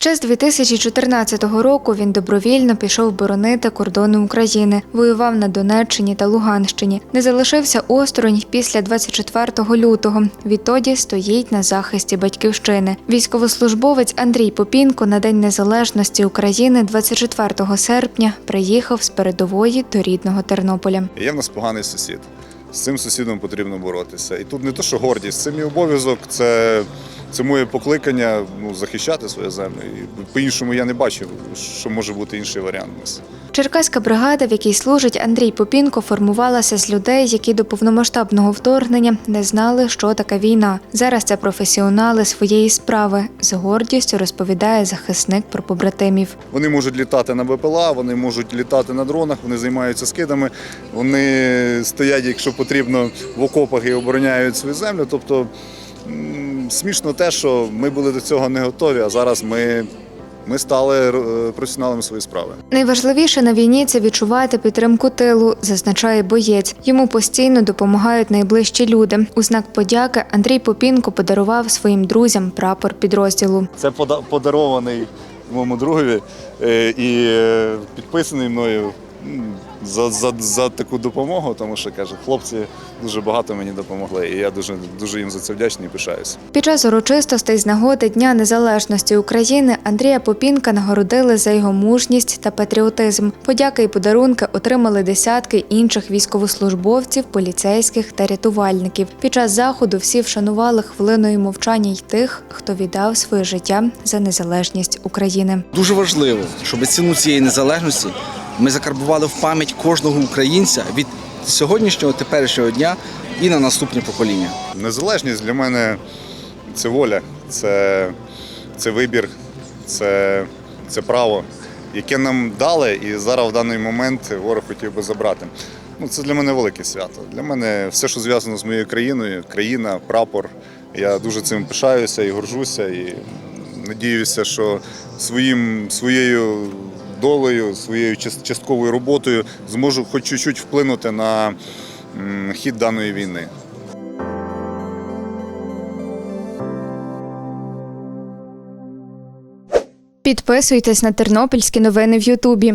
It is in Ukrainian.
Ще з 2014 року він добровільно пішов боронити кордони України, воював на Донеччині та Луганщині. Не залишився осторонь після 24 лютого. Відтоді стоїть на захисті батьківщини. Військовослужбовець Андрій Попінко на День Незалежності України 24 серпня приїхав з передової до рідного Тернополя. Є в нас поганий сусід. З цим сусідом потрібно боротися. І тут не то, що гордість, це мій обов'язок, це, це моє покликання ну, захищати свою землю. І по-іншому я не бачив, що може бути інший варіант. нас. Черкаська бригада, в якій служить Андрій Попінко, формувалася з людей, які до повномасштабного вторгнення не знали, що таке війна. Зараз це професіонали своєї справи. З гордістю розповідає захисник про побратимів. Вони можуть літати на БПЛА, вони можуть літати на дронах, вони займаються скидами, вони стоять, якщо потрібно, в окопах і обороняють свою землю. Тобто смішно те, що ми були до цього не готові, а зараз ми, ми стали е, професіоналами своєї справи. Найважливіше на війні це відчувати підтримку тилу, зазначає боєць. Йому постійно допомагають найближчі люди. У знак подяки Андрій Попінко подарував своїм друзям прапор підрозділу. Це подарований моєму другові е, і е, підписаний мною за, за, за таку допомогу, тому що каже, хлопці дуже багато мені допомогли, і я дуже, дуже їм за це вдячний і пишаюся. Під час урочистостей з нагоди Дня Незалежності України Андрія Попінка нагородили за його мужність та патріотизм. Подяки і подарунки отримали десятки інших військовослужбовців, поліцейських та рятувальників. Під час заходу всі вшанували хвилиною мовчання й тих, хто віддав своє життя за незалежність України. Дуже важливо, щоб ціну цієї незалежності ми закарбували в пам'ять кожного українця від сьогоднішнього теперішнього дня і на наступні покоління. Незалежність для мене це воля, це, це вибір, це, це право, яке нам дали, і зараз в даний момент ворог хотів би забрати. Ну, це для мене велике свято. Для мене все, що зв'язано з моєю країною, країна, прапор. Я дуже цим пишаюся і горжуся. І надіюся, що своїм, своєю долею, своєю частковою роботою зможу хоч чуть-чуть вплинути на хід даної війни. Підписуйтесь на тернопільські новини в Ютубі.